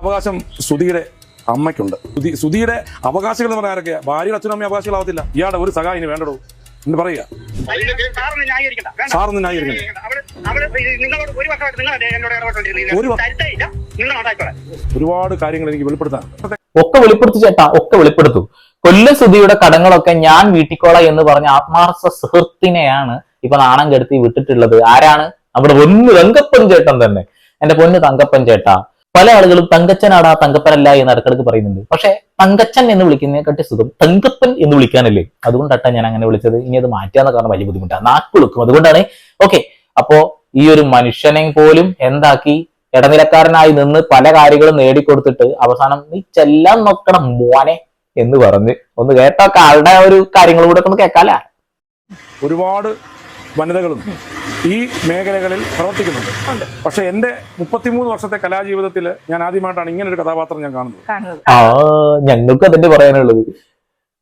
അവകാശം സുധിയുടെ അമ്മയ്ക്കുണ്ട്. സുധി സുധിയുടെ അവകാശികൾ എന്ന് പറഞ്ഞാൽ ആരൊക്കെയാ? ഭാര്യയുടെ അച്ഛനും അമ്മയും അവകാശികളാവത്തില്ല. ഇയാളുടെ ഒരു സഹായിന് വേണ്ടടോ? എന്ന് പറയുക. ന്യായീകരിക്കണം. സാറൊന്നും ഉണ്ടായിക്കോളെ ഒരുപാട് കാര്യങ്ങൾ എനിക്ക് വെളിപ്പെടുത്താനുണ്ട്. ഒക്കെ വെളിപ്പെടുത്തു ചേട്ടാ ഒക്കെ വെളിപ്പെടുത്തു. കൊല്ലം സുധിയുടെ കടങ്ങളൊക്കെ ഞാൻ വീട്ടിക്കോള എന്ന് പറഞ്ഞ ആത്മാർത്ഥ സുഹൃത്തിനെയാണ് ഇപ്പൊ നാണം കെടുത്തി വിട്ടിട്ടുള്ളത്. ആരാണ്? നമ്മുടെ ഒന്ന് രംഗപ്പൻ ചേട്ടൻ തന്നെ. എന്റെ പൊന്ന് തങ്കപ്പൻ ചേട്ടാ. പല ആളുകളും തങ്കച്ചനാടാ തങ്കപ്പനല്ല എന്ന് ഇടക്കിടക്ക് പറയുന്നുണ്ട്. പക്ഷെ തങ്കച്ചൻ എന്ന് വിളിക്കുന്നതിനെക്കാട്ടി സുഖം തങ്കപ്പൻ എന്ന് വിളിക്കാനല്ലേ? അതുകൊണ്ടാട്ടാ ഞാൻ അങ്ങനെ വിളിച്ചത്. ഇനി അത് മാറ്റാന്ന് കാരണം വലിയ ബുദ്ധിമുട്ടാണ് നാക്കുളുക്കും അതുകൊണ്ടാണ്. ഓക്കെ. അപ്പോ ഈ ഒരു മനുഷ്യനെ പോലും എന്താക്കി ഇടനിലക്കാരനായി നിന്ന് പല കാര്യങ്ങളും നേടിക്കൊടുത്തിട്ട് അവസാനം നീ ചെല്ലാൻ നോക്കണം മോനെ എന്ന് പറഞ്ഞ്. ഒന്ന് കേട്ടൊക്കെ ആളുടെ ഒരു കാര്യങ്ങളും കൂടെ ഒന്ന് കേൾക്കാല ഒരുപാട് വനിതകളും ഈ മേഖലകളിൽ പ്രവർത്തിക്കുന്നുണ്ട്. പക്ഷെ എന്റെ മുപ്പത്തിമൂന്ന് വർഷത്തെ കലാജീവിതത്തിൽ ഞാൻ ആദ്യമായിട്ടാണ് ഇങ്ങനെ ഒരു കഥാപാത്രം ഞാൻ കാണുന്നത്. ആ ഞങ്ങൾക്ക് അതിന്റെ പറയാനുള്ളത്.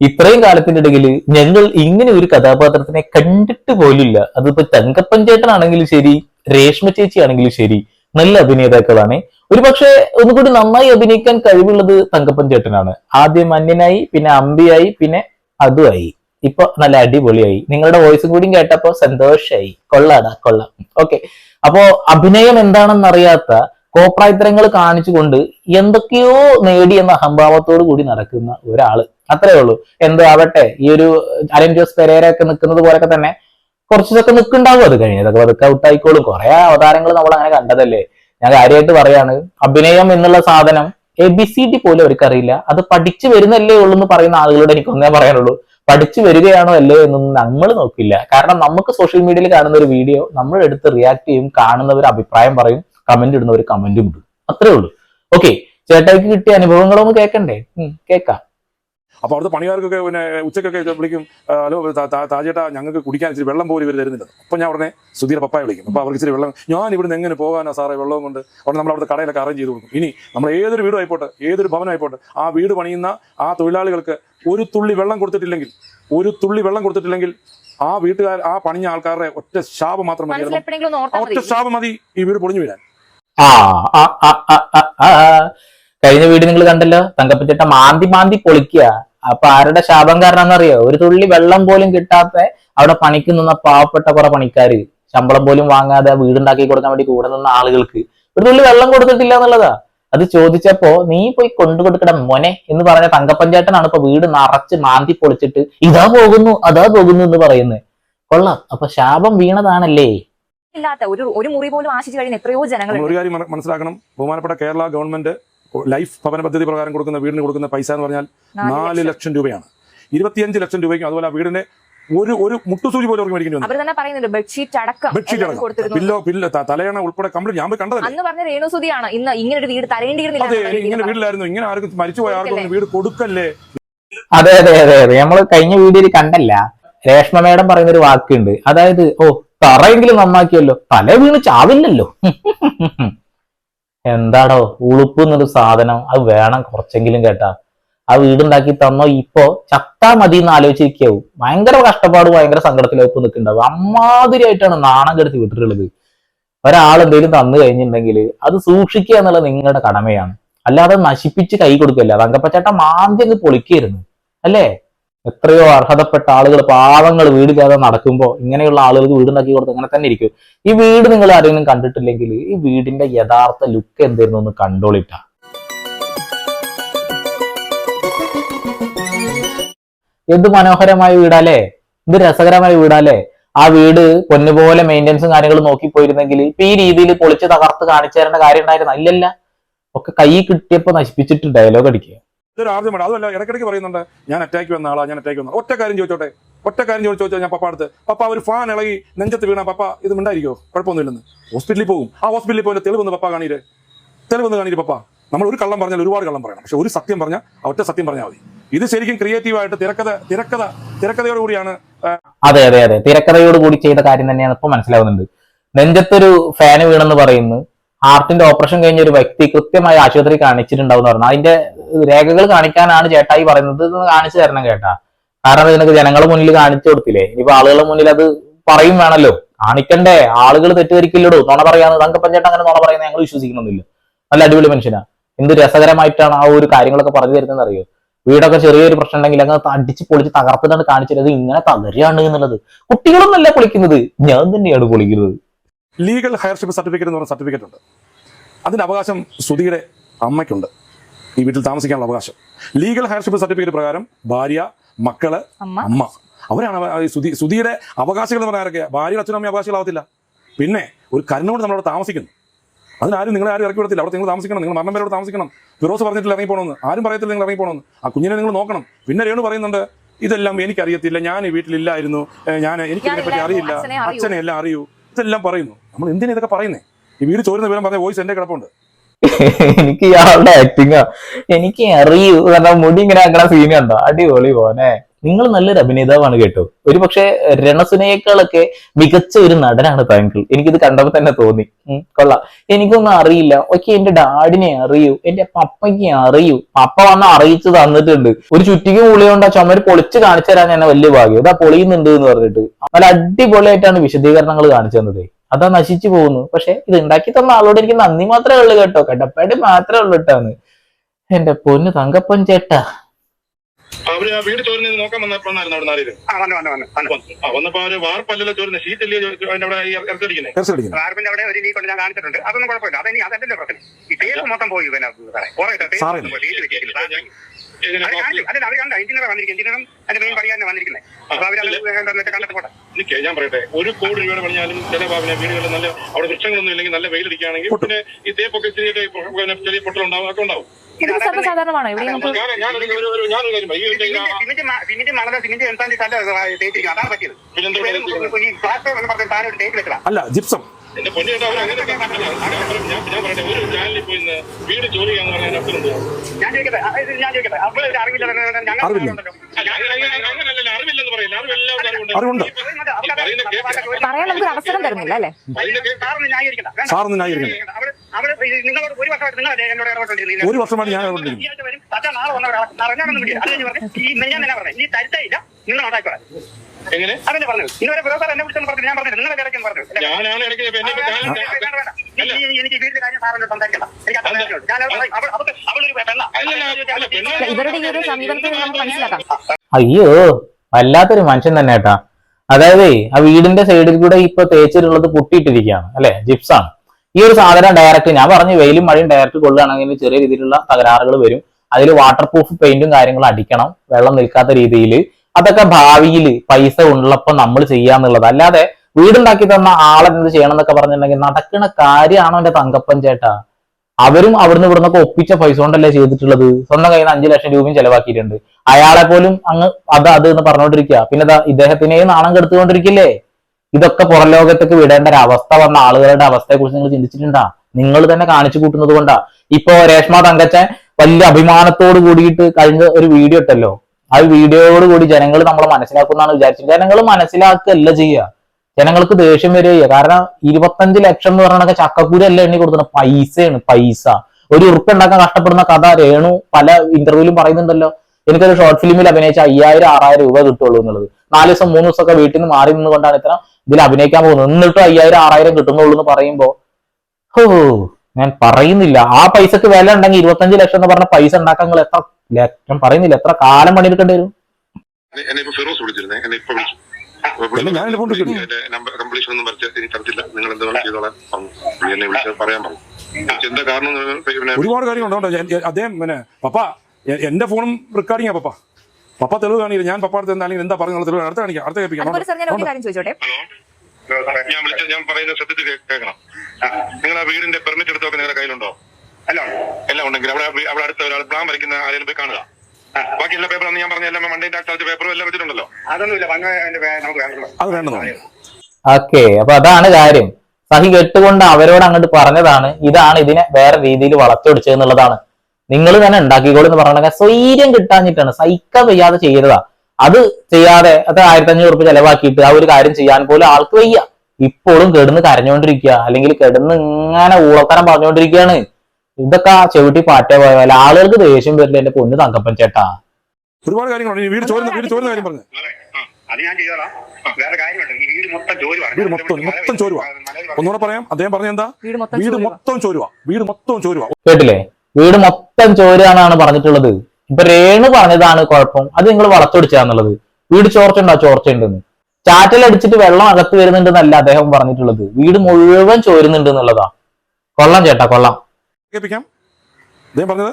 ഇത്രയും കാലത്തിന്റെ ഇടയിൽ ഞങ്ങൾ ഇങ്ങനെ ഒരു കഥാപാത്രത്തിനെ കണ്ടിട്ട് പോലില്ല അതിപ്പോ തങ്കപ്പൻ ചേട്ടനാണെങ്കിലും ശരി രേഷ്മ ചേച്ചി ആണെങ്കിലും ശരി നല്ല അഭിനേതാക്കളാണ്. ഒരു പക്ഷെ ഒന്നുകൂടി നന്നായി അഭിനയിക്കാൻ കഴിവുള്ളത് തങ്കപ്പൻ ചേട്ടനാണ്. ആദ്യം മന്യനായി പിന്നെ അമ്പിയായി പിന്നെ അതുമായി ഇപ്പൊ നല്ല അടിപൊളിയായി. നിങ്ങളുടെ വോയിസും കൂടി കേട്ടപ്പോ സന്തോഷമായി കൊള്ളാടാ കൊള്ളാം. ഓക്കെ അപ്പോ അഭിനയം എന്താണെന്നറിയാത്ത കോപ്രായത്തരങ്ങൾ കാണിച്ചുകൊണ്ട് എന്തൊക്കെയോ നേടി എന്ന അഹംഭാവത്തോടു കൂടി നടക്കുന്ന ഒരാൾ. അത്രേ ഉള്ളൂ. എന്ത് ആവട്ടെ ഈ ഒരു അലൻ ജോസ് പെരേര ഒക്കെ നിൽക്കുന്നത് പോലൊക്കെ തന്നെ കുറച്ചൊക്കെ നിൽക്കുണ്ടാവും അത് കഴിഞ്ഞതൊക്കെ ഔട്ട് ഔട്ടായിക്കോളും. കുറെ അവതാരങ്ങൾ നമ്മൾ അങ്ങനെ കണ്ടതല്ലേ? ഞാൻ കാര്യമായിട്ട് പറയാണ് അഭിനയം എന്നുള്ള സാധനം എ ബി സി ഡി പോലും അവർക്കറിയില്ല. അത് പഠിച്ചു വരുന്നല്ലേ ഉള്ളൂ എന്ന് പറയുന്ന ആളുകളോട് എനിക്ക് ഒന്നേ പറയാനുള്ളൂ. പഠിച്ചു വരികയാണോ അല്ലയോ എന്നൊന്നും നമ്മൾ നോക്കില്ല. കാരണം നമുക്ക് സോഷ്യൽ മീഡിയയിൽ കാണുന്ന ഒരു വീഡിയോ നമ്മൾ എടുത്ത് റിയാക്ട് ചെയ്യും കാണുന്നവർ അഭിപ്രായം പറയും കമന്റ് ഇടുന്നവർ കമന്റും ഇടും. അത്രേ ഉള്ളൂ. ഓക്കെ ചേട്ടായിക്ക് കിട്ടിയ അനുഭവങ്ങളൊന്ന് കേൾക്കണ്ടേ കേൾക്കാം അപ്പോൾ അവിടുത്തെ പണിക്കാർക്കൊക്കെ പിന്നെ ഉച്ചക്കൊക്കെ വിളിക്കും ഹലോ താജേട്ടാ ഞങ്ങൾക്ക് കുടിക്കാൻ ഇച്ചിരി വെള്ളം പോലും ഇവർ തരുന്നില്ല. അപ്പോൾ ഞാൻ ഉടനെ സുധീര പപ്പായ വിളിക്കും. അപ്പോൾ അവർക്ക് ഇച്ചിരി വെള്ളം ഞാൻ ഇവിടുന്ന് എങ്ങനെ പോകാനാ സാറേ വെള്ളം കൊണ്ട്? അവിടെ നമ്മൾ അവിടുത്തെ കടയിലൊക്കെ അറേഞ്ച് ചെയ്ത് കൊടുക്കും. ഇനി നമ്മൾ ഏതൊരു വീടും ആയിപ്പോട്ടെ ഏതൊരു ഭവനം ആയിപ്പോട്ടെ ആ വീട് പണിയുന്ന ആ തൊഴിലാളികൾക്ക് ഒരു തുള്ളി വെള്ളം കൊടുത്തിട്ടില്ലെങ്കിൽ ഒരു തുള്ളി വെള്ളം കൊടുത്തിട്ടില്ലെങ്കിൽ ആ വീട്ടുകാർ ആ പണിഞ്ഞ ആൾക്കാരുടെ ഒറ്റ ശാപം മാത്രം മതി. ഒറ്റ മതി. ശാപം മതി ഈ വീട് പൊളിഞ്ഞു വീഴാൻ ആ. കഴിഞ്ഞ വീട് നിങ്ങൾ കണ്ടല്ലോ? തങ്കപ്പച്ചേട്ട മാന്തി മാന്തി പൊളിക്കുക. അപ്പൊ ആരുടെ ശാപം കാരണം എന്നറിയോ ഒരു തുള്ളി വെള്ളം പോലും കിട്ടാത്ത അവിടെ പണിക്ക് നിന്ന പാവപ്പെട്ട കുറെ പണിക്കാര്. ശമ്പളം പോലും വാങ്ങാതെ വീടുണ്ടാക്കി കൊടുക്കാൻ വേണ്ടി കൂടെ നിന്ന ആളുകൾക്ക്. ഒരു തുള്ളി വെള്ളം കൊടുത്തിട്ടില്ല എന്നുള്ളതാ. അത് ചോദിച്ചപ്പോ നീ പോയി കൊണ്ടു കൊടുക്കട മോനെ എന്ന് പറഞ്ഞ തങ്കപ്പഞ്ചേട്ടനാണ് ഇപ്പൊ വീട് നിറച്ച് മാന്തി പൊളിച്ചിട്ട് ഇതാ പോകുന്നു അതാ പോകുന്നു എന്ന് പറയുന്നത്. കൊള്ളാം. അപ്പൊ ശാപം വീണതാണല്ലേ? ഇല്ലാത്ത ഒരു ഒരു മുറി പോലും ആശിച്ചു കഴിഞ്ഞ എത്രയോ ജനങ്ങൾ ഒരു കാര്യം മനസ്സിലാക്കണം. ബഹുമാനപ്പെട്ട കേരള ഗവൺമെന്റ് ലൈഫ് ഭവന പദ്ധതി പ്രകാരം കൊടുക്കുന്ന വീടിന് കൊടുക്കുന്ന പൈസ എന്ന് പറഞ്ഞാൽ നാല് ലക്ഷം. രൂപയാണ്. ഇരുപത്തിയഞ്ച് ലക്ഷം രൂപയ്ക്കും അതുപോലെ ആ വീടിന്റെ ഒരു ഒരു മുട്ടുസൂചി പോലും മേടിക്കേണ്ടി വന്നു ബെഡ്ഷീറ്റ് അടക്കം ബെഡ്ഷീറ്റ് അടക്കം. പില്ലോ പില്ലോ തലയണ ഉൾപ്പെടെ കംപ്ലീറ്റ് ഞാൻ പോയി അന്ന് പറഞ്ഞ രേണുസുതിയാണ്. ഇന്ന് ഇങ്ങനെ ഒരു വീട് തരേണ്ടിയിരുന്നില്ല അതെ ഇങ്ങനെ വീട്ടിലായിരുന്നു. ഇങ്ങനെ ആർക്കും മരിച്ചുപോയ ആർക്കും വീട് കൊടുക്കല്ലേ? അതെ അതെ അതെ അതെ. നമ്മൾ കഴിഞ്ഞ വീഡിയോയിൽ കണ്ടല്ല രേഷ്മ മേഡം പറയുന്ന ഒരു വാക്കുണ്ട്. അതായത് ഓ തറയെങ്കിലും നന്നാക്കിയല്ലോ. തല വീണ് ചാവില്ലല്ലോ. എന്താടോ ഉളുപ്പ് എന്നൊരു സാധനം. അത് വേണം കുറച്ചെങ്കിലും കേട്ടാ. ആ വീടുണ്ടാക്കി തന്നോ? ഇപ്പോ ചത്താ മതി എന്ന് ആലോചിച്ചിരിക്കാവും. ഭയങ്കര കഷ്ടപ്പാട് ഭയങ്കര സങ്കടത്തിലേക്ക് നിൽക്കുന്നുണ്ടാവും. അമ്മാതിരിയായിട്ടാണ് നാണം കെടുത്തി വിട്ടിട്ടുള്ളത്. ഒരാൾ എന്തെങ്കിലും തന്നു കഴിഞ്ഞിട്ടുണ്ടെങ്കിൽ അത് സൂക്ഷിക്കുക എന്നുള്ളത് നിങ്ങളുടെ കടമയാണ്. അല്ലാതെ നശിപ്പിച്ച് കൈ കൊടുക്കല്ല തങ്കപ്പച്ചേട്ട മാന്തി അങ്ങ് പൊളിക്കായിരുന്നു. അല്ലേ? എത്രയോ അർഹതപ്പെട്ട ആളുകൾ പാവങ്ങൾ വീടില്ലാതെ നടക്കുമ്പോൾ ഇങ്ങനെയുള്ള ആളുകൾക്ക് വീടുണ്ടാക്കി കൊടുത്ത് അങ്ങനെ തന്നെ ഇരിക്കും. ഈ വീട് നിങ്ങൾ ആരെങ്കിലും കണ്ടിട്ടില്ലെങ്കിൽ ഈ വീടിന്റെ യഥാർത്ഥ ലുക്ക് എന്തായിരുന്നു ഒന്ന് കണ്ടോളിട്ട. എന്ത് മനോഹരമായ വീടാലേ എന്ത് രസകരമായ വീടാലേ ആ വീട് പൊന്നുപോലെ മെയിന്റെനൻസും കാര്യങ്ങളും നോക്കി പോയിരുന്നെങ്കിൽ ഇപ്പൊ ഈ രീതിയിൽ പൊളിച്ച് തകർത്ത് കാണിച്ചു തരേണ്ട കാര്യം ഉണ്ടായിരുന്ന ഇല്ലല്ല ഒക്കെ കൈ കിട്ടിയപ്പോ നശിപ്പിച്ചിട്ട് ഡയലോഗ് അടിക്കുക. ഇതൊരു ആർജ്യമാണ് അതുമല്ല ഇടയ്ക്കിടയ്ക്ക് പറയുന്നുണ്ട് ഞാൻ അറ്റാക്ക് വന്ന ആളാ ഞാൻ അറ്റാക്ക് വന്ന ഒറ്റ കാര്യം ചോദിച്ചോട്ടെ? ഒറ്റ കാര്യം ചോദിച്ചു ഞാൻ പപ്പ അടുത്ത് പപ്പ ഒരു ഫാൻ ഇളകി നെഞ്ചത്ത് വീണ പപ്പ ഇത് മിണ്ടായിരിക്കോ? കുഴപ്പമൊന്നുമില്ലെന്ന്. ഹോസ്പിറ്റലിൽ പോകും. ആ ഹോസ്പിറ്റലിൽ പോയി തെളിവെന്ന് പപ്പ കാണീര് തെളിവെന്ന് കാണീര് പപ്പ? നമ്മൾ ഒരു കള്ളം പറഞ്ഞാൽ ഒരുപാട് കള്ളം പറയണം. പക്ഷെ ഒരു സത്യം പറഞ്ഞാൽ ഒറ്റ സത്യം പറഞ്ഞാൽ മതി. ഇത് ശരിക്കും ക്രിയേറ്റീവായിട്ട് തിരക്കഥ തിരക്കഥ തിരക്കഥയോട് കൂടിയാണ് അതെ അതെ അതെ. തിരക്കഥയോട് കൂടി ചെയ്ത കാര്യം തന്നെയാണ് ഇപ്പൊ മനസ്സിലാവുന്നുണ്ട് നെഞ്ചത്തൊരു ഫാന് വീണെന്ന് പറയുന്നു. ഹാർട്ടിന്റെ ഓപ്പറേഷൻ കഴിഞ്ഞ ഒരു വ്യക്തി കൃത്യമായി ആശുപത്രി കാണിച്ചിട്ടുണ്ടാവും പറഞ്ഞു. അതിന്റെ രേഖകൾ കാണിക്കാനാണ് ചേട്ടായി പറയുന്നത്. കാണിച്ചു തരണം കേട്ടാ. കാരണം ഇതിനൊക്കെ ജനങ്ങളുടെ മുന്നിൽ കാണിച്ചു കൊടുത്തില്ലേ? ഇനിയിപ്പോ ആളുകളുടെ മുന്നിൽ അത് പറയും വേണല്ലോ. കാണിക്കണ്ടേ. ആളുകൾ തെറ്റിദ്ധരിക്കില്ലടോ. നുണ പറയാന്ന്. തങ്കപ്പഞ്ചേട്ടൻ അങ്ങനെ നുണ പറയുന്നത് ഞങ്ങൾ വിശ്വസിക്കണമെന്നില്ല നല്ല അടിപൊളി മനുഷ്യനാ. എന്ത് രസകരമായിട്ടാണ് ആ ഒരു കാര്യങ്ങളൊക്കെ പറഞ്ഞു തരുന്നത് അറിയോ? വീടൊക്കെ ചെറിയൊരു പ്രശ്നം ഉണ്ടെങ്കിൽ അങ്ങ് അടിച്ച് പൊളിച്ച് തകർത്തിട്ടാണ് കാണിച്ചത്. ഇങ്ങനെ തകരുകയാണ് എന്നുള്ളത്. കുട്ടികളൊന്നല്ല പൊളിക്കുന്നത്. ഞാൻ തന്നെയാണ് പൊളിക്കുന്നത്. ലീഗൽ ഹയർഷിപ്പ് സർട്ടിഫിക്കറ്റ് എന്ന് പറഞ്ഞ സർട്ടിഫിക്കറ്റ് ഉണ്ട്. അതിന്റെ അവകാശം സുധിയുടെ അമ്മയ്ക്കുണ്ട്. ഈ വീട്ടിൽ താമസിക്കാനുള്ള അവകാശം. ലീഗൽ ഹയർഷിപ്പ് സർട്ടിഫിക്കറ്റ് പ്രകാരം ഭാര്യ മക്കൾ അമ്മ. അവരാണ് സുധി സുധിയുടെ അവകാശികൾ എന്ന് പറഞ്ഞാൽ ഭാര്യയുടെ ഭാര്യ അച്ഛനും അമ്മയും അവകാശികളാവത്തില്ല പിന്നെ ഒരു കരുണോട് നമ്മളവിടെ താമസിക്കുന്നു. അതിനാരും നിങ്ങളെ ആരും ഇറക്കി വിടത്തില്ല. അവിടെ നിങ്ങൾ താമസിക്കണം. നിങ്ങൾ മരണം വരെ താമസിക്കണം. ഫിറോസ് പറഞ്ഞിട്ടില്ല ഇറങ്ങി പോകണമെന്ന് ആരും പറയത്തില്ല നിങ്ങൾ ഇറങ്ങി പോകണമെന്ന് ആ കുഞ്ഞിനെ നിങ്ങൾ നോക്കണം. പിന്നെ രേണു പറയുന്നുണ്ട് ഇതെല്ലാം എനിക്കറിയത്തില്ല. ഞാൻ ഈ വീട്ടിലില്ലായിരുന്നു. ഞാൻ എനിക്ക് ഇതിനെപ്പറ്റി അറിയില്ല. അച്ഛനെ എല്ലാം അറിയൂ. ഇതെല്ലാം പറയുന്നു. നമ്മൾ എന്തിനാ ഇതൊക്കെ പറയുന്നേ? ഈ വീട് ചോരുന്ന വിവരം പറഞ്ഞ വോയിസ് എന്റെ കിടപ്പുണ്ട്. എനിക്ക് ഇയാളുടെ ആക്ടിങ് എനിക്ക് അറിയൂ. കാരണം മുടി ഇങ്ങനെ ആക്കണ സീൻ കണ്ടോ? അടിപൊളി പോനെ നിങ്ങൾ നല്ലൊരു അഭിനേതാവാണ് കേട്ടോ. ഒരു പക്ഷെ രണസുനയേക്കാളൊക്കെ മികച്ച ഒരു നടനാണ് താങ്കൾ. എനിക്കിത് കണ്ടപ്പോൾ തന്നെ തോന്നി. കൊള്ളാം. എനിക്കൊന്നും അറിയില്ല. ഓക്കെ എന്റെ ഡാഡിനെ അറിയൂ. എന്റെ പപ്പയ്ക്ക് അറിയൂ. പപ്പ വന്ന് അറിയിച്ചു തന്നിട്ടുണ്ട്. ഒരു ചുറ്റിക്ക് പുളിയുണ്ട് ആ ചുമര് പൊളിച്ച് കാണിച്ചു തരാൻ എന്നെ വലിയ ഭാഗ്യം. ഇതാ പൊളിയുന്നുണ്ട് എന്ന് പറഞ്ഞിട്ട്. നല്ല അടിപൊളിയായിട്ടാണ് വിശദീകരണങ്ങൾ കാണിച്ചു തന്നത്. അതാ നശിച്ചു പോകുന്നു. പക്ഷെ ഇത് ഉണ്ടാക്കി തന്ന ആളോട് എനിക്ക് നന്ദി മാത്രമേ ഉള്ളൂ കേട്ടോ. കടപ്പാട് മാത്രമേ ഉള്ളൂ കേട്ടോന്ന് എന്റെ പൊന്ന് തങ്കപ്പൻ ചേട്ടാ. അവർ ആ വീട് ചോരുന്നത് നോക്കാൻ വന്നപ്പോഴായിരുന്നു അവിടെ നാല് ആ വന്നു വന്നു വന്നു വന്നു. ആ വന്നപ്പോ അവർ വാർപ്പല്ലല്ലോ ചോരുന്നത് ഷീറ്റല്ലേ അവിടെ ഇറച്ചടിക്കുന്നത് അവിടെ ഒരു വീക്കൊണ്ട് ഞാൻ കാണിച്ചിട്ടുണ്ട്. അതൊന്നും കുഴപ്പമില്ല. അതെനി അതല്ലേ പ്രശ്നം. ഈ മൊത്തം പോയി പിന്നെ കുറെ തേപ്പ് എനിക്ക് ഞാൻ പറയട്ടെ ഒരു കോടി രൂപയുടെ പണിഞ്ഞാലും ചില ഭാവന വീടുകളിൽ നല്ല അവിടെ വൃക്ഷങ്ങളൊന്നും ഇല്ലെങ്കിൽ നല്ല വെയിലടിക്കുകയാണെങ്കിൽ പിന്നെ ഈ തേപ്പൊക്കെ ചെറിയ ചെറിയ പൊട്ടലുണ്ടാവും ഒക്കെ ഉണ്ടാവും. സർവസാധാരണമാണ്? ഇവിടെ നമുക്ക് അല്ല ജിപ്സം. എന്റെ പൊന്നിയേട്ടാ അവർ അങ്ങനെ ഞാൻ ഞാൻ ഞാൻ പറയട്ടെ ഒരു ചാനലിൽ പോയി ഇന്ന് വീട് ജോലി എന്ന് പറഞ്ഞാൽ അർത്ഥമുണ്ടോ ഞാൻ ചോദിക്കട്ടെ ഞാൻ ചോദിക്കട്ടെ. അപ്പോൾ ഒരു അറിവില്ല. ഞങ്ങൾ അറിവില്ലെന്ന് പറയില്ല. അറിവെല്ലാം അറിവുണ്ട് അറിവുണ്ട്. ഈ പറയുന്ന കേൾക്കാം പറയാൻ നമുക്ക് ഒരു അവസരം തരുന്നില്ല അല്ലേ. സാറൊന്ന് ഒരു ഞാൻ. എങ്ങനെ? അതല്ലേ പറഞ്ഞത്. ഇതുവരെ ഫിറോസ് എന്നെ വിളിച്ചെന്ന് പറഞ്ഞില്ല. ഞാൻ. നിങ്ങളെ ഇടയ്ക്ക് പറഞ്ഞു. ഞാനാണ് ഇടയ്ക്ക് എനിക്ക് വീട്ടിലെ കാര്യം സാറിനോട് ഇവരുടെ ഈ ഒരു സമീപനത്തിൽ നിന്ന് നമുക്ക് മനസ്സിലാക്കാം. അയ്യോ വല്ലാത്തൊരു മനുഷ്യൻ തന്നെ കേട്ടാ. അതായത് ആ വീടിന്റെ സൈഡിൽ കൂടെ ഇപ്പൊ തേച്ചിട്ടുള്ളത് പൊട്ടിയിട്ടിരിക്കുകയാണ് അല്ലെ? ജിപ്സാണ് ഈ ഒരു സാധനം ഡയറക്റ്റ് ഞാൻ പറഞ്ഞു വെയിലും മഴയും ഡയറക്റ്റ് കൊള്ളുകയാണെങ്കിൽ ചെറിയ രീതിയിലുള്ള തകരാറുകൾ വരും. അതിൽ വാട്ടർ പ്രൂഫ് പെയിന്റും കാര്യങ്ങളും അടിക്കണം. വെള്ളം നിൽക്കാത്ത രീതിയിൽ അതൊക്കെ ഭാവിയിൽ പൈസ ഉള്ളപ്പോൾ നമ്മൾ ചെയ്യാന്നുള്ളത് അല്ലാതെ വീടുണ്ടാക്കി തന്ന ആളെന്ത് ചെയ്യണം എന്നൊക്കെ പറഞ്ഞിട്ടുണ്ടെങ്കിൽ നടക്കണ കാര്യമാണോ എന്റെ തങ്കപ്പൻ ചേട്ടാ? അവരും അവിടുന്ന് ഇവിടുന്നൊക്കെ ഒപ്പിച്ച പൈസ കൊണ്ടല്ലേ ചെയ്തിട്ടുള്ളത്? സ്വന്തം കയ്യിൽ നിന്ന് അഞ്ചു ലക്ഷം രൂപയും ചെലവാക്കിയിട്ടുണ്ട്. അയാളെ പോലും അങ്ങ് അത് അത് എന്ന് പറഞ്ഞുകൊണ്ടിരിക്കുക. പിന്നെ ദാ ഇദ്ദേഹത്തിനെ നാണം കെടുത്തുകൊണ്ടിരിക്കില്ലേ? ഇതൊക്കെ പുറം ലോകത്തേക്ക് വിടേണ്ട ഒരു അവസ്ഥ വന്ന ആളുകളുടെ അവസ്ഥയെ കുറിച്ച് നിങ്ങൾ ചിന്തിച്ചിട്ടുണ്ടാ? നിങ്ങൾ തന്നെ കാണിച്ചു കൂട്ടുന്നത് കൊണ്ടാ. ഇപ്പൊ രേഷ്മ തങ്കച്ച വലിയ അഭിമാനത്തോട് കൂടിയിട്ട് കഴിഞ്ഞ ഒരു വീഡിയോ ഇട്ടല്ലോ. ആ വീഡിയോയോട് കൂടി ജനങ്ങൾ നമ്മളെ മനസ്സിലാക്കുന്നാണ് വിചാരിച്ചത്. ജനങ്ങൾ മനസ്സിലാക്കുകയല്ല ചെയ്യുക ജനങ്ങൾക്ക് ദേഷ്യം വരിക കാരണം ഇരുപത്തഞ്ച് ലക്ഷം എന്ന് പറയണൊക്കെ ചക്കക്കൂരി അല്ല എണ്ണി കൊടുക്കുന്നത്. പൈസയാണ് പൈസ. ഒരു ഉറുപ്പ് ഉണ്ടാക്കാൻ കഷ്ടപ്പെടുന്ന കഥ രേണു പല ഇന്റർവ്യൂലും പറയുന്നുണ്ടല്ലോ. എനിക്കൊരു ഷോർട്ട് ഫിലിമിൽ അഭിനയിച്ച അയ്യായിരം ആറായിരം രൂപ കിട്ടുള്ളൂ എന്നുള്ളത്. നാല് ദിവസം മൂന്ന് ദിവസമൊക്കെ വീട്ടിൽ നിന്ന് മാറി നിന്നുകൊണ്ടാണ് ഇത്ര ഇതിൽ അഭിനയിക്കാൻ പോകുന്നത്. എന്നിട്ടും അയ്യായിരം ആറായിരം കിട്ടുന്നുള്ളൂ എന്ന് പറയുമ്പോ ഹോ ഞാൻ പറയുന്നില്ല. ആ പൈസക്ക് വില ഉണ്ടെങ്കിൽ ഇരുപത്തഞ്ച് ലക്ഷം എന്ന് പറഞ്ഞ പൈസ ഉണ്ടാക്കാൻ എത്ര ലക്ഷം പറയുന്നില്ല. എത്ര കാലം പണിയെടുക്കേണ്ടി വരും? എന്നെ ഇപ്പൊ ഫിറോസ് വിളിച്ചിരുന്നേ. എന്നെ ഇപ്പൊ വിളിച്ചു. ഞാൻ. നമ്പർ കംപ്ലീഷൻ ഒന്നും വരച്ച് എനിക്ക് തരത്തില്ല. നിങ്ങൾ എന്താണ് വേണം ചെയ്തോളാൻ പറഞ്ഞു. പുള്ളി എന്നെ വിളിച്ച് പറയാൻ പറഞ്ഞു. എനിക്ക് എന്താ കാരണം ഒരുപാട് കാര്യങ്ങളുണ്ട് ഞാൻ- ഞാൻ- അദ്ദേഹം പിന്നെ പപ്പ എന്റെ ഫോണും റെക്കോർഡിംഗ് പപ്പ. പപ്പ തെളിവ് കാണിക്കില്ല. ഞാൻ പപ്പ അടുത്ത് എന്താണെങ്കിൽ എന്താ പറഞ്ഞത് തെളിവ് അടുത്ത കാണിക്കാം. അടുത്ത കേൾപ്പിക്കാം. ഞാൻ ഒരു കാര്യം ചോദിച്ചോട്ടെ. ഹലോ? ഞാൻ വിളിച്ച ഞാൻ പറയുന്ന ശ്രദ്ധിച്ച് കേൾക്കണം. നിങ്ങൾ ആ വീടിന്റെ പെർമിറ്റ് എടുത്തൊക്കെ നിങ്ങളുടെ കയ്യിലുണ്ടോ? അല്ല എല്ലാം ഉണ്ടെങ്കിൽ അവിടെ അവിടെ അടുത്ത ഒരാൾ പ്ലാൻ വരയ്ക്കുന്ന ആരെങ്കിലും പോയി കാണുക. ബാക്കി എല്ലാ പേപ്പറും ഞാൻ പറഞ്ഞ എല്ലാം മണ്ടേന്റെ അറ്റാച്ച് പേപ്പറും എല്ലാം വെച്ചിട്ടുണ്ടല്ലോ. അതൊന്നുമില്ല വന്ന അത് വേണ്ടതാണ്. ഓക്കെ അപ്പൊ അതാണ് കാര്യം. സഹി കേട്ടുകൊണ്ട് അവരോട് അങ്ങോട്ട് പറഞ്ഞതാണ് ഇതാണ് ഇതിനെ വേറെ രീതിയിൽ വളച്ചൊടിച്ചതെന്നുള്ളതാണ് നിങ്ങൾ തന്നെ ഉണ്ടാക്കിക്കോളൂ എന്ന് പറഞ്ഞാൽ സ്വൈര്യം കിട്ടാഞ്ഞിട്ടാണ് സഹിക്കാൻ വയ്യാതെ ചെയ്തതാ അത് ചെയ്യാതെ അത് ആയിരത്തി അഞ്ഞൂറ് റുപ്യ ചെലവാക്കിയിട്ട് ആ ഒരു കാര്യം ചെയ്യാൻ പോലും ആൾക്ക് വയ്യ. ഇപ്പോഴും കിടന്ന് കരഞ്ഞുകൊണ്ടിരിക്കുക അല്ലെങ്കിൽ കിടന്ന് ഇങ്ങനെ ഊളത്തരം പറഞ്ഞുകൊണ്ടിരിക്കുകയാണ്. ഇതൊക്കെ ആ ചെവിട്ടി പാറ്റ പോയാലും ആളുകൾക്ക് ദേഷ്യം വരില്ല എന്റെ പൊന്ന് തങ്കപ്പൻ ചേട്ടാ. ഒരുപാട് കാര്യങ്ങളുണ്ട് വീട് ചോരുന്ന വീട് ചോരുന്ന കാര്യം പറഞ്ഞു? അത് ഞാൻ ചെയ്തോളാം. വേറെ കാര്യമുണ്ട്. ഈ വീട് മൊത്തം ചോരുവാണ്. വീട് മൊത്തം മൊത്തം ചോരുവ. ഒന്നുകൂടെ പറയാം. അദ്ദേഹം പറഞ്ഞ എന്താ? വീട് മൊത്തം വീട് ചോരുവ. മൊത്തം ചോരുവ. വീട് മൊത്തം ചോരുവ. കേട്ടില്ലേ? വീട് മൊത്തം ചോരാന്നാണ് പറഞ്ഞിട്ടുള്ളത്. ഇപ്പൊ രേണു പറഞ്ഞതാണ് കുഴപ്പം. അത് നിങ്ങൾ വളച്ചൊടിച്ചാന്നുള്ളത് വീട് ചോർച്ചയുണ്ടോ? ചോർച്ചയുണ്ടെന്ന്. ചാറ്റലടിച്ചിട്ട് വെള്ളം അകത്ത് വരുന്നുണ്ടെന്നല്ല അദ്ദേഹം പറഞ്ഞിട്ടുള്ളത്. വീട് മുഴുവൻ ചോരുന്നുണ്ട് എന്നുള്ളതാ. കൊള്ളാം ചേട്ടാ കൊള്ളാം. കേൾപ്പിക്കാം. അദ്ദേഹം പറഞ്ഞത്?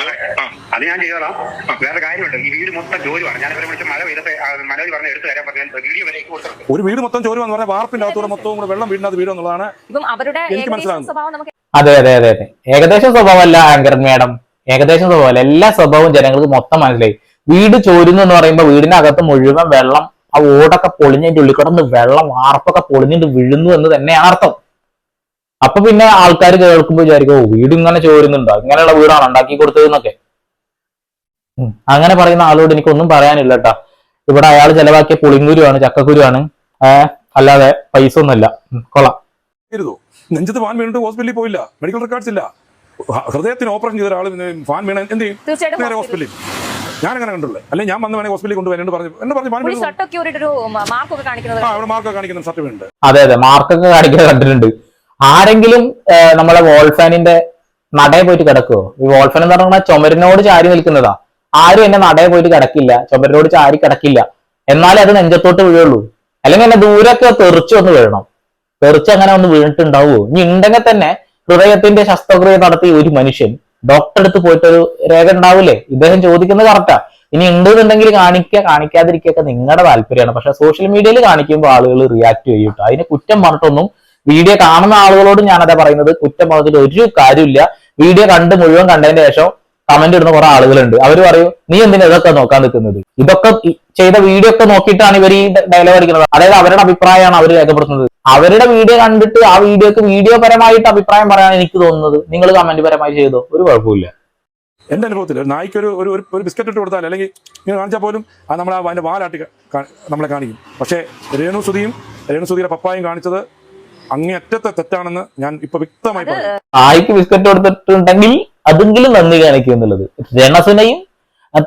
അതെ. അത് ഞാൻ ചെയ്തോളാം വേറെ കാര്യമുണ്ട്. ഈ വീട് മൊത്തം ജോലിയാണ് ഞാൻ ഇവരെ വിളിച്ച് മഴ പെയ്തത്തെ മനോജ് പറഞ്ഞ എടുത്തു തരാൻ പറഞ്ഞു വീഡിയോ വരെ കൊടുത്തിട്ടുണ്ട്. ഒരു വീട് മൊത്തം ജോലി പറഞ്ഞാൽ വാർപ്പിന്റെ അകത്തൂടെ മൊത്തവും കൂടെ വെള്ളം വീടിനകത്ത് വീടും എന്നുള്ളതാണ് ഇപ്പം അവരുടെ എനിക്ക് ഏകദേശം മനസ്സിലാകുന്നു. സ്വഭാവം നമുക്ക് അതെ അതെ അതെ അതെ. ഏകദേശം സ്വഭാവമല്ല ആങ്കർ മേഡം. ഏകദേശം സ്വഭാവമല്ല. എല്ലാ സ്വഭാവവും ജനങ്ങൾക്ക് മൊത്തം മനസ്സിലായി. വീട് ചോരുന്നു എന്ന് പറയുമ്പോൾ വീടിനകത്ത് മുഴുവൻ വെള്ളം ആ ഓടൊക്കെ പൊളിഞ്ഞതിന്റെ ഉള്ളിൽ കിടന്ന് വെള്ളം വാർപ്പൊക്കെ പൊളിഞ്ഞിട്ട് വീഴുന്നു എന്ന് തന്നെയാണ് അർത്ഥം. അപ്പൊ പിന്നെ ആൾക്കാർ കേൾക്കുമ്പോൾ വിചാരിക്കും ഓ വീട് ഇങ്ങനെ ചോരുന്നുണ്ടോ? ഇങ്ങനെയുള്ള വീടാണ് ഉണ്ടാക്കി കൊടുത്തത് എന്നൊക്കെ. അങ്ങനെ പറയുന്ന ആളോട് എനിക്കൊന്നും പറയാനില്ല കേട്ടാ ഇവിടെ അയാൾ ചെലവാക്കിയ പുളിങ്കുരുവാണ് ചക്കക്കുരുവാണ്. ഏഹ് അല്ലാതെ പൈസ ഒന്നുമല്ല. കൊള്ളാം. നെഞ്ചത്ത് ഫാൻ വീണിട്ട് ഹോസ്പിറ്റലിൽ പോയില്ല. മെഡിക്കൽ റെക്കോർഡ്സ് ഇല്ല. ഹൃദയത്തിന് ഓപ്പറേഷൻ ചെയ്ത ഒരാൾ ഫാൻ വീണ എന്ത് ചെയ്യും? നേരെ ഹോസ്പിറ്റലിൽ. ഞാൻ അങ്ങനെ കണ്ടുള്ളൂ അല്ലെങ്കിൽ ഞാൻ വന്ന് വേണേ ഹോസ്പിറ്റലിൽ കൊണ്ടുപോയി എന്നോട് പറഞ്ഞു. എന്നെ പറഞ്ഞു ഫാൻ വീണു മാർക്കൊക്കെ കാണിക്കുന്നത് ആ അവിടെ മാർക്ക് കാണിക്കുന്ന സർട്ടിഫിക്കറ്റ് അതെ അതെ മാർക്കൊക്കെ കാണിക്കാൻ കണ്ടിട്ടുണ്ട്. ആരെങ്കിലും നമ്മളെ വോൾഫാനിന്റെ നടയെ പോയിട്ട് കിടക്കുവോ? ഈ വോൾഫാൻ എന്ന് പറഞ്ഞാൽ ചുമരിനോട് ചാരി നിൽക്കുന്നതാ. ആരും എന്നെ നടയെ പോയിട്ട് കിടക്കില്ല. ചുമരിനോട് ചാരി കിടക്കില്ല. എന്നാലേ അത് നെഞ്ചത്തോട്ട് വീഴുള്ളൂ. അല്ലെങ്കിൽ എന്നെ ദൂരൊക്കെ തെറിച്ചു ഒന്ന് വീഴണം. തെറിച്ച് അങ്ങനെ ഒന്ന് വീണിട്ടുണ്ടാവുമോ ഇനി ഉണ്ടെങ്കിൽ തന്നെ ഹൃദയത്തിന്റെ ശസ്ത്രക്രിയ നടത്തി ഒരു മനുഷ്യൻ ഡോക്ടറെ അടുത്ത് പോയിട്ട് ഒരു രേഖ ഉണ്ടാവില്ലേ ഇദ്ദേഹം ചോദിക്കുന്നത് കറക്റ്റാ ഇനി ഉണ്ടെന്നുണ്ടെങ്കിൽ കാണിക്കുക കാണിക്കാതിരിക്കുക നിങ്ങളുടെ താല്പര്യമാണ്. പക്ഷെ സോഷ്യൽ മീഡിയയിൽ കാണിക്കുമ്പോൾ ആളുകൾ റിയാക്ട് ചെയ്യും. അതിനെ കുറ്റം പറഞ്ഞിട്ടൊന്നും വീഡിയോ കാണുന്ന ആളുകളോട് ഞാനതാ പറയുന്നത് കുറ്റം പറഞ്ഞിട്ട് ഒരു കാര്യമില്ല. വീഡിയോ കണ്ട് മുഴുവൻ കണ്ടതിന് ശേഷം കമന്റ് ഇടുന്ന കുറെ ആളുകളുണ്ട്. അവർ പറയും നീ എന്തിനാ ഇതൊക്കെ നോക്കാൻ നിൽക്കുന്നത്? ഇതൊക്കെ ചെയ്ത വീഡിയോ ഒക്കെ നോക്കിയിട്ടാണ് ഇവർ ഈ ഡയലോഗ് അടിക്കുന്നത്. അതായത് അവരുടെ അഭിപ്രായമാണ് അവർ രേഖപ്പെടുത്തുന്നത്. അവരുടെ വീഡിയോ കണ്ടിട്ട് ആ വീഡിയോക്ക് വീഡിയോ പരമായിട്ട് അഭിപ്രായം പറയാൻ എനിക്ക് തോന്നുന്നത്. നിങ്ങൾ കമന്റ് പരമായി ചെയ്തോ? ഒരു കുഴപ്പമില്ല എന്റെ അനുഭവത്തിൽ ഒരു നായ്ക്ക് ഒരു ഒരു ഒരു- ബിസ്ക്കറ്റ് ഇട്ട് കൊടുത്താൽ അല്ലെങ്കിൽ ഇങ്ങനെ കാണിച്ചാൽ പോലും അത് നമ്മളെ അതിന്റെ വാലാട്ടി നമ്മളെ കാണിക്കും. പക്ഷേ രേണു രേണുസുതിയുടെ രേണു പപ്പായും കാണിച്ചത് അങ്ങേയറ്റത്തെ തെറ്റാണെന്ന് ഞാൻ ഇപ്പൊ വ്യക്തമായി പറഞ്ഞു ആയിക്ക് ബിസ്ക്കറ്റ് കൊടുത്തിട്ടുണ്ടെങ്കിൽ അതെങ്കിലും നന്ദി കാണിക്കും എന്നുള്ളത്. രണസിനെയും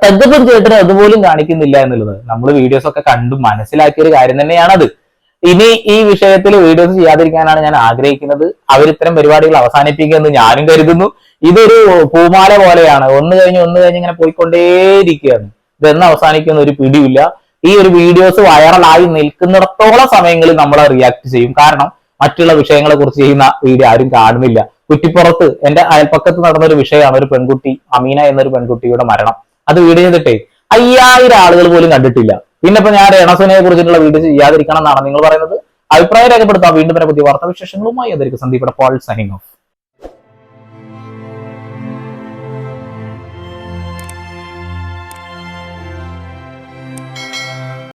തగ్గപ്പം ചേട്ടനും അതുപോലും കാണിക്കുന്നില്ല എന്നുള്ളത്. നമ്മൾ വീഡിയോസ് ഒക്കെ കണ്ടു മനസ്സിലാക്കിയ ഒരു കാര്യം തന്നെയാണത്. ഇനി ഈ വിഷയത്തിൽ വീഡിയോസ് ചെയ്യാതിരിക്കാനാണ് ഞാൻ ആഗ്രഹിക്കുന്നത്. അവർ ഇത്തരം പരിപാടികൾ അവസാനിപ്പിക്കുമെന്ന് ഞാനും കരുതുന്നു. ഇതൊരു പൂമാല പോലെയാണ്. ഒന്ന് കഴിഞ്ഞ് ഒന്ന് കഴിഞ്ഞ് ഇങ്ങനെ പോയിക്കൊണ്ടേയിരിക്കുകയാണ്. ഇതെന്ന് അവസാനിക്കുന്ന ഒരു പിടിയില്ല. ഈ ഒരു വീഡിയോസ് വൈറലായി നിൽക്കുന്നിടത്തോളം സമയങ്ങളിൽ നമ്മൾ റിയാക്ട് ചെയ്യും. കാരണം മറ്റുള്ള വിഷയങ്ങളെ കുറിച്ച് ചെയ്യുന്ന വീഡിയോ ആരും കാണുന്നില്ല. കുറ്റിപ്പുറത്ത് എന്റെ അയൽപ്പക്കത്ത് നടന്ന ഒരു വിഷയമാണ്. ഒരു പെൺകുട്ടി അമീന എന്നൊരു പെൺകുട്ടിയുടെ മരണം. അത് വീഡിയോ ചെയ്തിട്ടേ അയ്യായിരം ആളുകൾ പോലും കണ്ടിട്ടില്ല. പിന്നെ ഇപ്പൊ ഞാൻ രണസുനയെ കുറിച്ചിട്ടുള്ള വീഡിയോ ചെയ്യാതിരിക്കണം എന്നാണ് നിങ്ങൾ പറയുന്നത്. അഭിപ്രായം രേഖപ്പെടുത്താം. വീണ്ടും വരെ. പുതിയ വാർത്താ വിശേഷങ്ങളുമായി അതായിരിക്കും സന്ദീപ്. പോൾ സഹിങ്ങോ